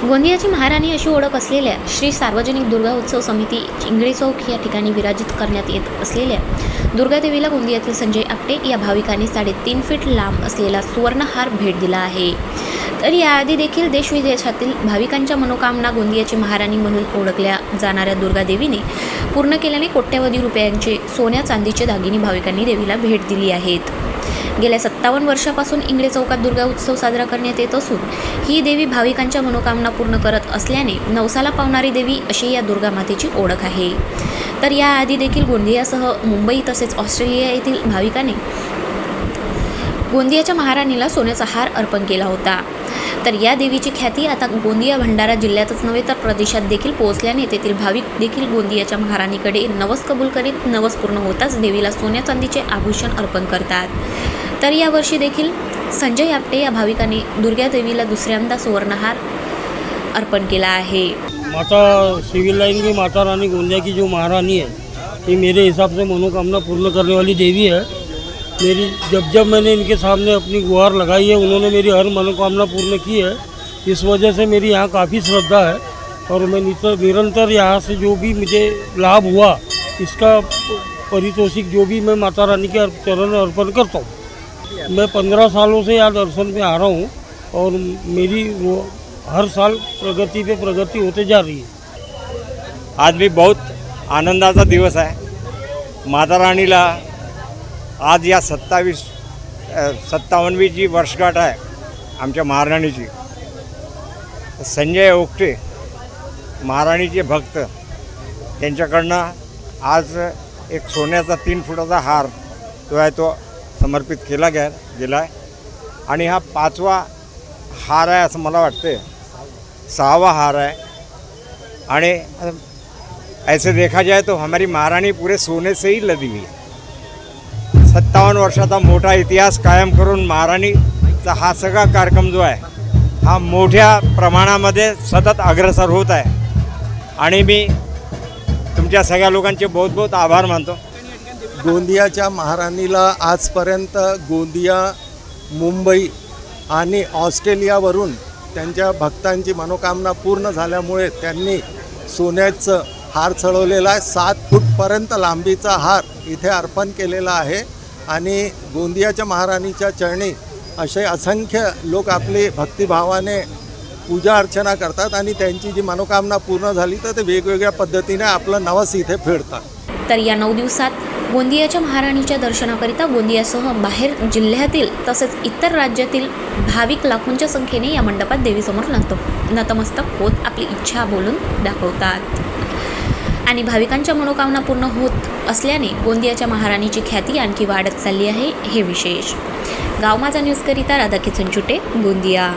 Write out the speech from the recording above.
गोंदियाची महाराणी अशी ओळख असलेल्या श्री सार्वजनिक दुर्गा उत्सव समिती चिंगळे चौक या ठिकाणी विराजित करण्यात येत असलेल्या दुर्गादेवीला गोंदियातील संजय आपटे या भाविकांनी साडेतीन फीट लांब असलेला सुवर्णहार भेट दिला आहे. तर याआधी देखील देशविदेशातील भाविकांच्या मनोकामना गोंदियाची महाराणी म्हणून ओळखल्या जाणाऱ्या दुर्गादेवीने पूर्ण केल्याने कोट्यवधी रुपयांचे सोन्या चांदीचे दागिने भाविकांनी देवीला भेट दिली आहेत. गेल्या सत्तावन्न वर्षापासून इंगळे चौकात दुर्गा उत्सव साजरा करण्यात येत असून ही देवी भाविकांच्या मनोकामना पूर्ण करत असल्याने नवसाला पावणारी देवी अशी या दुर्गा मातेची ओळख आहे. तर याआधी देखील गोंदियासह मुंबई तसेच ऑस्ट्रेलिया येथील भाविकाने गोंदियाच्या महाराणीला सोन्याचा हार अर्पण केला होता. तर या देवीची ख्याती आता गोंदिया भंडारा जिल्ह्यातच नव्हे तर प्रदेशात देखील पोहोचल्याने तेथील भाविक देखील गोंदियाच्या महाराणीकडे नवस कबूल करीत नवस पूर्ण होताच देवीला सोन्या चांदीचे आभूषण अर्पण करतात. तर यावर्षी देखील संजय आपटे या भाविकाने दुर्गा देवीला दुसऱ्यांदा सुवर्णहार अर्पण केला आहे. माता सिविल लाइन की माता रानी गोंदिया की जो महारानी है ये मेरे हिसाब से मनोकामना पूर्ण करने वाली देवी है मेरी, जब जब मैंने इनके सामने अपनी गुहार लगाई है, उन्होंने मेरी हर मनोकामना पूर्ण की है। इस वजह से मेरी यहाँ काफ़ी श्रद्धा है और मैं निरंतर यहाँ से जो भी मुझे लाभ हुआ, इसका पारितोषिक जो भी मैं माता रानी के चरण अर्पण करता हूँ। मैं पंद्रह सालों से यहाँ दर्शन में आ रहा हूँ और मेरी वो हर साल प्रगति पे प्रगति होते जा रही है। आज भी बहुत आनंदाचा दिवस आहे माता राणीला आज या सत्तावीस अ, सत्तावन्नवी जी वर्षगाठ आहे आमच्या महाराणीची संजय ओकटे महाराणीचे भक्त त्यांच्याकडनं आज एक सोन्याचा तीन फुटाचा हार जो आहे तो समर्पित केला गे गेला आहे. आणि हा पाचवा हार आहे असं मला वाटते सहावा हार आहे. आणि ऐसे देखा जाए तो हमारी महारानी पूरे सोने से ही लदी हुई है. सत्तावन्न वर्षाचा मोठा इतिहास कायम करून महाराणीचा हा सगळा कार्यक्रम जो आहे हा मोठ्या प्रमाणामध्ये सतत अग्रसर होत आहे. आणि मी तुमच्या सगळ्या लोकांचे बहुत बहुत आभार मानतो. गोंदियाच्या महाराणीला आजपर्यंत गोंदिया मुंबई आणि ऑस्ट्रेलियावरून त्यांच्या भक्तांची मनोकामना पूर्ण झाल्यामुळे त्यांनी सोन्याचं हार चढवलेला आहे. सात फूटपर्यंत लांबीचा हार इथे अर्पण केलेला आहे. आणि गोंदियाच्या महाराणीच्या चरणी असे असंख्य लोक आपले भक्तिभावाने पूजा अर्चना करतात आणि त्यांची जी मनोकामना पूर्ण झाली तर ते वेगवेगळ्या पद्धतीने आपलं नवस इथे फेडतात. तर या नऊ दिवसात गोंदियाच्या महाराणीच्या दर्शनाकरिता गोंदियासह बाहेर जिल्ह्यातील तसेच इतर राज्यातील भाविक लाखोंच्या संख्येने या मंडपात देवीसमोर नत नतमस्तक होत आपली इच्छा बोलून दाखवतात. आणि भाविकांच्या मनोकामना पूर्ण होत असल्याने गोंदियाच्या महाराणीची ख्याती आणखी वाढत चालली आहे हे विशेष. गाव माझा न्यूजकरिता राधा किचन चुटे गोंदिया.